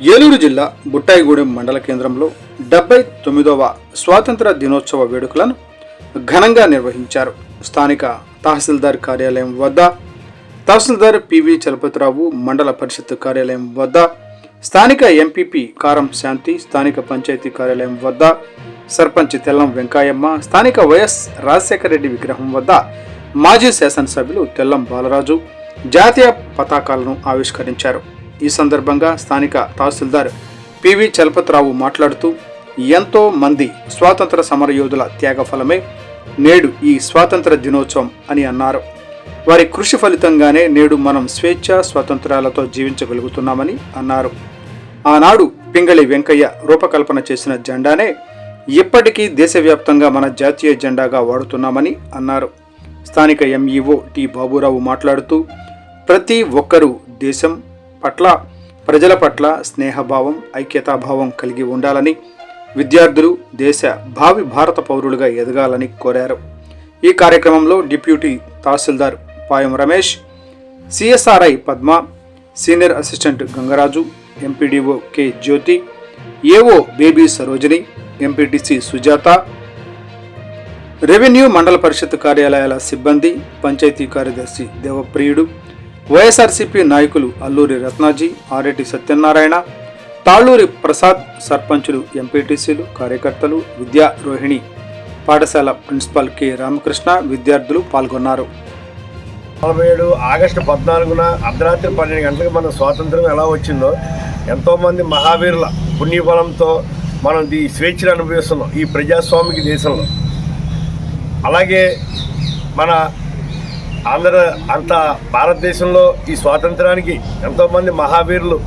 ఏలూరు జిల్లా బుట్టాయిగూడెం మండల కేంద్రంలో డెబ్బై తొమ్మిదవ స్వాతంత్ర దినోత్సవ వేడుకలను ఘనంగా నిర్వహించారు. స్థానిక తహసీల్దార్ కార్యాలయం వద్ద తహసీల్దార్ పివి చలపతిరావు మండల పరిషత్ కార్యాలయం వద్ద స్థానిక ఎంపీపీ కారం శాంతి స్థానిక పంచాయతీ కార్యాలయం వద్ద సర్పంచ్ తెల్లం వెంకాయమ్మ స్థానిక వైఎస్ రాజశేఖర రెడ్డి విగ్రహం వద్ద మాజీ శాసనసభ్యులు తెల్లం బాలరాజు జాతీయ పతాకాలను ఆవిష్కరించారు. ఈ సందర్భంగా స్థానిక తహసీల్దార్ పివి చలపతిరావు మాట్లాడుతూ ఎంతో మంది స్వాతంత్ర సమరయోధుల త్యాగఫలమే నేడు ఈ స్వాతంత్ర దినోత్సవం అని అన్నారు. వారి కృషి ఫలితంగానే నేడు మనం స్వేచ్ఛ స్వాతంత్రాలతో జీవించగలుగుతున్నామని అన్నారు. ఆనాడు పింగళి వెంకయ్య రూపకల్పన చేసిన జెండానే ఇప్పటికీ దేశవ్యాప్తంగా మన జాతీయ జెండాగా వాడుతున్నామని అన్నారు. స్థానిక ఎంఈఓ టి బాబురావు మాట్లాడుతూ ప్రతి ఒక్కరూ దేశం పట్ల ప్రజల పట్ల స్నేహభావం ఐక్యతాభావం కలిగి ఉండాలని విద్యార్థులు దేశ భావి భారత పౌరులుగా ఎదగాలని కోరారు. ఈ కార్యక్రమంలో deputy tahsildar Payam Ramesh CSRI Padma senior assistant Gangaraju MPDO K Jyothi AO Baby Sarojini MPTC Sujatha revenue mandal parishad కార్యాలయాల సిబ్బంది పంచాయతీ కార్యదర్శి దేవప్రియుడు వైఎస్ఆర్సీపీ నాయకులు అల్లూరి రత్నాజీ ఆరెడ్డి సత్యనారాయణ తాళ్ళూరి ప్రసాద్ సర్పంచులు ఎంపీటీసీలు కార్యకర్తలు విద్యా రోహిణి పాఠశాల ప్రిన్సిపాల్ కె రామకృష్ణ విద్యార్థులు పాల్గొన్నారు. నలభై ఏడు ఆగస్టు పద్నాలుగున అర్ధరాత్రి పన్నెండు గంటలకు మన స్వాతంత్రం ఎలా వచ్చిందో ఎంతోమంది మహావీరుల పుణ్యఫలంతో మనం ఈ స్వేచ్ఛను అనుభవిస్తున్నాం ఈ ప్రజాస్వామిక దేశంలో. అలాగే మన ఆంధ్ర అంత భారతదేశంలో ఈ స్వాతంత్రానికి ఎంతోమంది మహావీరులు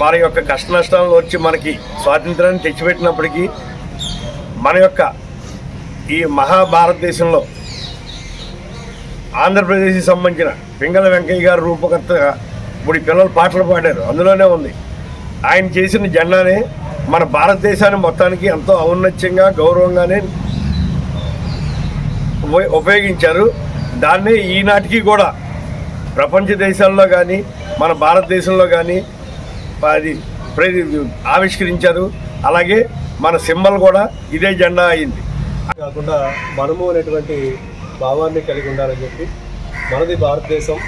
వారి యొక్క కష్ట నష్టాలను వచ్చి మనకి స్వాతంత్రాన్ని తెచ్చిపెట్టినప్పటికీ మన యొక్క ఈ మహాభారతదేశంలో ఆంధ్రప్రదేశ్కి సంబంధించిన పింగళ వెంకయ్య గారు రూపకర్తగా ఇప్పుడు ఈ పిల్లలు పాటలు పాడారు. అందులోనే ఉంది. ఆయన చేసిన జెండానే మన భారతదేశాన్ని మొత్తానికి ఎంతో ఔన్నత్యంగా గౌరవంగానే ఉపయోగించారు. దాన్నే ఈనాటికి కూడా ప్రపంచ దేశాల్లో కానీ మన భారతదేశంలో కానీ అది ఆవిష్కరించారు. అలాగే మన సింబల్ కూడా ఇదే జెండా అయింది. కాకుండా మనము అనేటువంటి భావాన్ని కలిగి ఉండాలని చెప్పి మనది భారతదేశం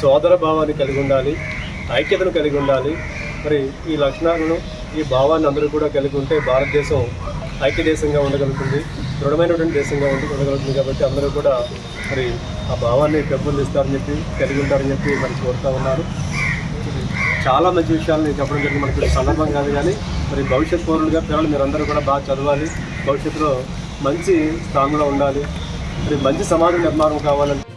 సోదర భావాన్ని కలిగి ఉండాలి ఐక్యతను కలిగి ఉండాలి. మరి ఈ లక్షణాలను ఈ భావాన్ని అందరూ కూడా కలిగి ఉంటే భారతదేశం ఐక్య దేశంగా ఉండగలుగుతుంది. దృఢమైనటువంటి దేశంగా ఉంటుంది ఉండగలుగుతుంది కాబట్టి అందరూ కూడా మరి ఆ భావాన్ని పెంపొందిస్తారని చెప్పి కలిగి ఉంటారని చెప్పి మరి కోరుతా ఉన్నారు. చాలా మంచి విషయాలు నేను చెప్పడం జరిగింది. మనకి సందర్భం కాదు కానీ మరి భవిష్యత్ పౌరులుగా పిల్లలు మీరందరూ కూడా బాగా చదవాలి. భవిష్యత్తులో మంచి స్థానంలో ఉండాలి. మరి మంచి సమాజ నిర్మాణం కావాలంటే